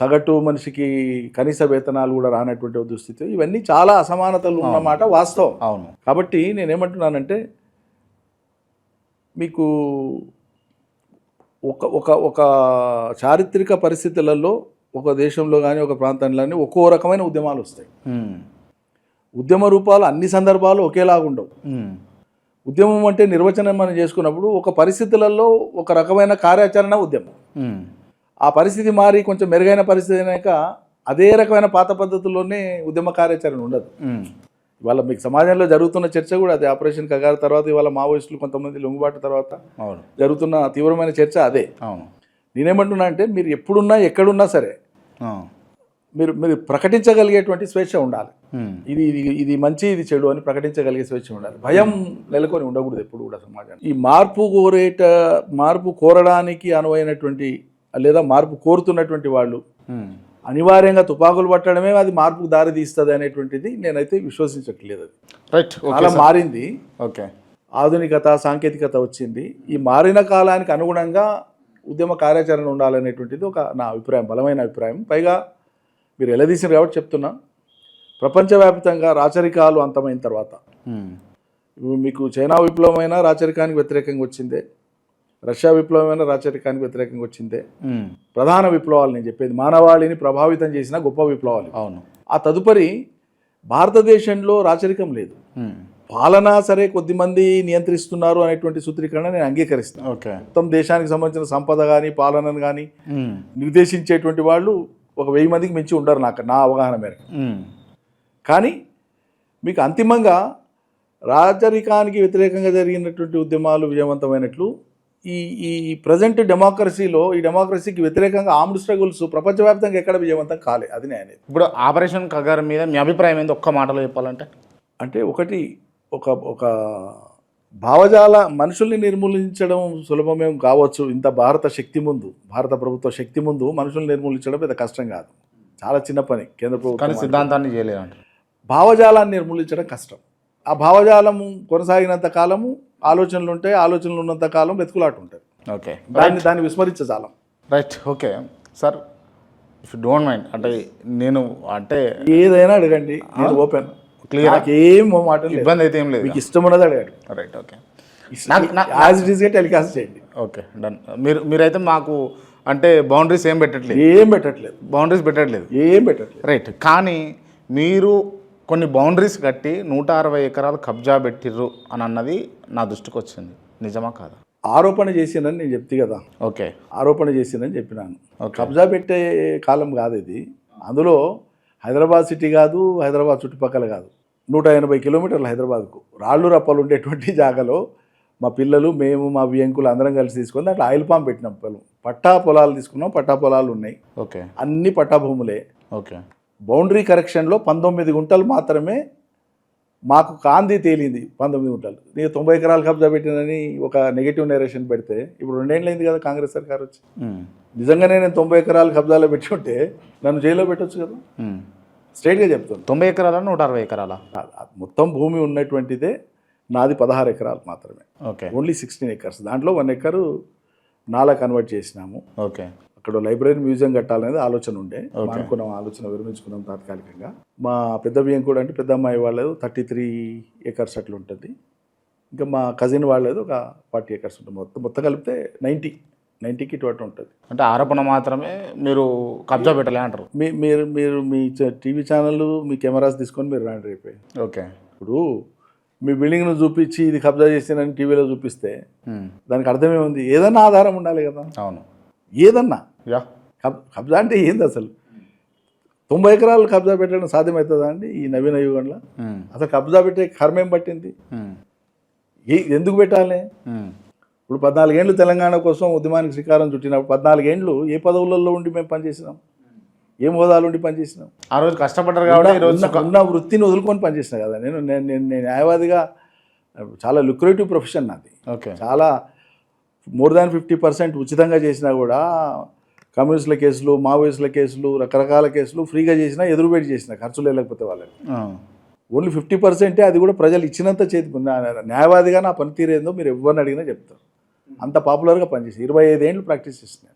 సగటు మనిషికి కనీస వేతనాలు కూడా రానటువంటి దుస్థితి. ఇవన్నీ చాలా అసమానతలు ఉన్నమాట వాస్తవం. అవును. కాబట్టి నేనేమంటున్నానంటే మీకు ఒక ఒక ఒక చారిత్రక పరిస్థితులలో ఒక దేశంలో కానీ ఒక ప్రాంతంలో కానీ ఒక్కో రకమైన ఉద్యమాలు వస్తాయి. ఉద్యమ రూపాలు అన్ని సందర్భాలు ఒకేలాగా ఉండవు. ఉద్యమం అంటే నిర్వచనం మనం చేసుకున్నప్పుడు ఒక పరిస్థితులలో ఒక రకమైన కార్యాచరణ ఉద్యమం. ఆ పరిస్థితి మారి కొంచెం మెరుగైన పరిస్థితి అయినాక అదే రకమైన పాత పద్ధతుల్లోనే ఉద్యమ కార్యాచరణ ఉండదు. ఇవాళ మీకు సమాజంలో జరుగుతున్న చర్చ కూడా అదే. ఆపరేషన్ కగారు తర్వాత ఇవాళ మావోయిస్టులు కొంతమంది లొంగుబాటు తర్వాత అవును. జరుగుతున్న తీవ్రమైన చర్చ అదే. అవును. నేనేమంటున్నా అంటే మీరు ఎప్పుడున్నా ఎక్కడున్నా సరే. మీరు మీరు ప్రకటించగలిగేటువంటి స్వేచ్ఛ ఉండాలి. ఇది ఇది ఇది మంచి ఇది చెడు అని ప్రకటించగలిగే స్వేచ్ఛ ఉండాలి. భయం నెలకొని ఉండకూడదు ఎప్పుడు కూడా సమాజానికి ఈ మార్పు కోరేట మార్పు కోరడానికి అనువైనటువంటి లేదా మార్పు కోరుతున్నటువంటి వాళ్ళు. అనివార్యంగా తుపాకులు పట్టడమే అది మార్పుకు దారి తీస్తుంది అనేటువంటిది నేనైతే విశ్వసించట్లేదు అది. రైట్ కాలం మారింది. ఓకే ఆధునికత సాంకేతికత వచ్చింది. ఈ మారిన కాలానికి అనుగుణంగా ఉద్యమ కార్యాచరణ ఉండాలనేటువంటిది ఒక నా అభిప్రాయం బలమైన అభిప్రాయం. పైగా మీరు ఎలదీసినారు కాబట్టి చెప్తున్నా. ప్రపంచవ్యాప్తంగా రాచరికాలు అంతమైన తర్వాత. మీకు చైనా విప్లవమైన రాచరికానికి వ్యతిరేకంగా వచ్చిందే. రష్యా విప్లవమైన రాచరికానికి వ్యతిరేకంగా వచ్చిందే. ప్రధాన విప్లవాలు నేను చెప్పేది మానవాళిని ప్రభావితం చేసిన గొప్ప విప్లవాలు అవును ఆ తదుపరి భారతదేశంలో రాచరికం లేదు. పాలన సరే కొద్దిమంది నియంత్రిస్తున్నారు అనేటువంటి సూత్రీకరణ నేను అంగీకరిస్తాను మొత్తం దేశానికి సంబంధించిన సంపద కానీ పాలనను కానీ. నిర్దేశించేటువంటి వాళ్ళు ఒక వెయ్యి మందికి మించి ఉండరు నాకు నా అవగాహన మేరకు. కానీ మీకు అంతిమంగా రాజరికానికి వ్యతిరేకంగా జరిగినటువంటి ఉద్యమాలు విజయవంతమైనట్లు ఈ ఈ ప్రజెంట్ డెమోక్రసీలో ఈ డెమోక్రసీకి వ్యతిరేకంగా ఆర్మ్డ్ స్ట్రగుల్స్ ప్రపంచవ్యాప్తంగా ఎక్కడ విజయవంతం కాలే అది నేను ఇప్పుడు ఆపరేషన్ కగార్ మీద మీ అభిప్రాయం ఏంది? ఒక్క మాటలో చెప్పాలంటే? అంటే ఒకటి ఒక ఒక భావజాల మనుషుల్ని నిర్మూలించడం సులభమేం కావచ్చు. ఇంత భారత శక్తి ముందు భారత ప్రభుత్వ శక్తి ముందు మనుషుల్ని నిర్మూలించడం పెద్ద కష్టం కాదు. చాలా చిన్న పని కేంద్ర ప్రభుత్వం సిద్ధాంతాన్ని చేయలేదంట భావజాలాన్ని నిర్మూలించడం కష్టం. ఆ భావజాలము కొనసాగినంత కాలము ఆలోచనలు ఉంటాయి ఆలోచనలు ఉన్నంత కాలం వెతుకులాట ఉంటుంది ఓకే. దాన్ని దాన్ని విస్మరించజాలం right okay. Sir if don't mind అంటే నేను అంటే ఏదైనా అడగండి నేను ఓపెన్. Clear. నాకేం మాట ఇబ్బంది అయితే ఏం లేదు. మీకు ఇష్టం ఉన్నది అడగండి రైట్ ఓకే యాజ్ ఇట్ ఈస్గా టెలికాస్ట్ చేయండి. ఓకే డన్ మీరు మీరైతే మాకు అంటే బౌండరీస్ ఏం పెట్టట్లేదు. ఏం పెట్టట్లేదు. బౌండరీస్ పెట్టట్లేదు. ఏం పెట్టట్లేదు. రైట్ కానీ మీరు కొన్ని బౌండరీస్ కట్టి నూట అరవై ఎకరాలు కబ్జా పెట్టిర్రు అని అన్నది నా దృష్టికి వచ్చింది. నిజమా కాదా? ఆరోపణ చేసిందని నేను చెప్తే కదా. ఓకే. ఆరోపణ చేసిందని చెప్పినాను. కబ్జా పెట్టే కాలం కాదు ఇది. అందులో హైదరాబాద్ సిటీ కాదు హైదరాబాద్ చుట్టుపక్కల కాదు. నూట ఎనభై కిలోమీటర్లు హైదరాబాద్కు. రాళ్ళు రప్పలు ఉండేటువంటి జాగాలో మా పిల్లలు మేము మా వియంకులు అందరం కలిసి తీసుకొని దాంట్లో ఆయిల్ పాంప్ పెట్టినాం. పొలం పట్టా పొలాలు తీసుకున్నాం. పట్టా పొలాలు ఉన్నాయి. ఓకే. అన్ని పట్టా భూములే. ఓకే. బౌండరీ కరెక్షన్లో పంతొమ్మిది గుంటలు మాత్రమే మాకు కాంతి తేలింది పంతొమ్మిది గుంటలు. నేను తొంభై ఎకరాలు కబ్జా పెట్టినని ఒక నెగిటివ్ నెరేషన్ పెడితే ఇప్పుడు రెండేళ్ళైంది కదా కాంగ్రెస్ సర్కార్ వచ్చి. నిజంగానే నేను తొంభై ఎకరాలు కబ్జాలో పెట్టి ఉంటే నన్ను జైల్లో పెట్టొచ్చు కదా. స్ట్రైట్గా చెప్తాను తొంభై ఎకరాల నూట అరవై ఎకరాల? మొత్తం భూమి ఉన్నటువంటిదే నాది పదహారు ఎకరాలు మాత్రమే. ఓకే. ఓన్లీ సిక్స్టీన్ ఎకర్స్ దాంట్లో వన్ ఎకరు నాలా కన్వర్ట్ చేసినాము. ఓకే. అక్కడ లైబ్రరీ మ్యూజియం కట్టాలనేది ఆలోచన ఉండే. అనుకున్నాం ఆలోచన విరమించుకున్నాం తాత్కాలికంగా. మా పెద్ద బియ్యం కూడా అంటే పెద్ద అమ్మాయి వాళ్ళది థర్టీ త్రీ ఎకర్స్ అట్లా ఉంటుంది. ఇంకా మా కజిన్ వాళ్ళది ఒక ఫార్టీ ఎకర్స్ ఉంటుంది. మొత్తం మొత్తం కలిపితే నైంటీ నైంటీకి టూ అట్లా ఉంటుంది. అంటే ఆరోపణ మాత్రమే మీరు కబ్జా పెట్టలే అంటారు? మీ మీరు మీరు మీ టీవీ ఛానల్ మీ కెమెరాస్ తీసుకొని మీరు రాండి రేపే. ఓకే. ఇప్పుడు మీ బిల్డింగ్ను చూపించి ఇది కబ్జా చేసిందని టీవీలో చూపిస్తే. దానికి అర్థమే ఉంది ఏదన్నా ఆధారం ఉండాలి కదా. అవును. ఏదన్నా. యా. కబ్ కబ్జా అంటే ఏంది అసలు? తొంభై ఎకరాలు కబ్జా పెట్టడం సాధ్యమవుతుందా అండి ఈ నవీన యుగంలో. అసలు కబ్జా పెట్టే కర్మేం పట్టింది? ఎందుకు పెట్టాలి. ఇప్పుడు పద్నాలుగేండ్లు తెలంగాణ కోసం ఉద్యమానికి శ్రీకారం చుట్టినప్పుడు పద్నాలుగేండ్లు ఏ పదవులలో ఉండి మేము పనిచేసినాం? ఏం హోదాలు ఉండి పనిచేసినాం? ఆ రోజు కష్టపడ్డారు కాబట్టి ఈ రోజు ఉన్న- వృత్తిని వదులుకొని పనిచేసిన కదా? నేను నేను నేను నేను న్యాయవాదిగా చాలా లుక్రేటివ్ ప్రొఫెషన్ నాది. ఓకే. చాలా మోర్ దాన్ ఫిఫ్టీ పర్సెంట్ ఉచితంగా చేసినా కూడా కమ్యూనిస్టుల కేసులు మావోయిస్టుల కేసులు రకరకాల కేసులు ఫ్రీగా చేసినా ఎదురుబెట్టి చేసిన ఖర్చులు లేకపోతే వాళ్ళకి. ఓన్లీ ఫిఫ్టీ పర్సెంటే అది కూడా ప్రజలు ఇచ్చినంత చేతి న్యాయవాదిగా నా పనితీరేందో మీరు ఎవరిని అడిగినా చెప్తారు. అంత పాపులర్గా పనిచేసి ఇరవై ఐదేళ్ళు ప్రాక్టీస్ చేస్తున్నాను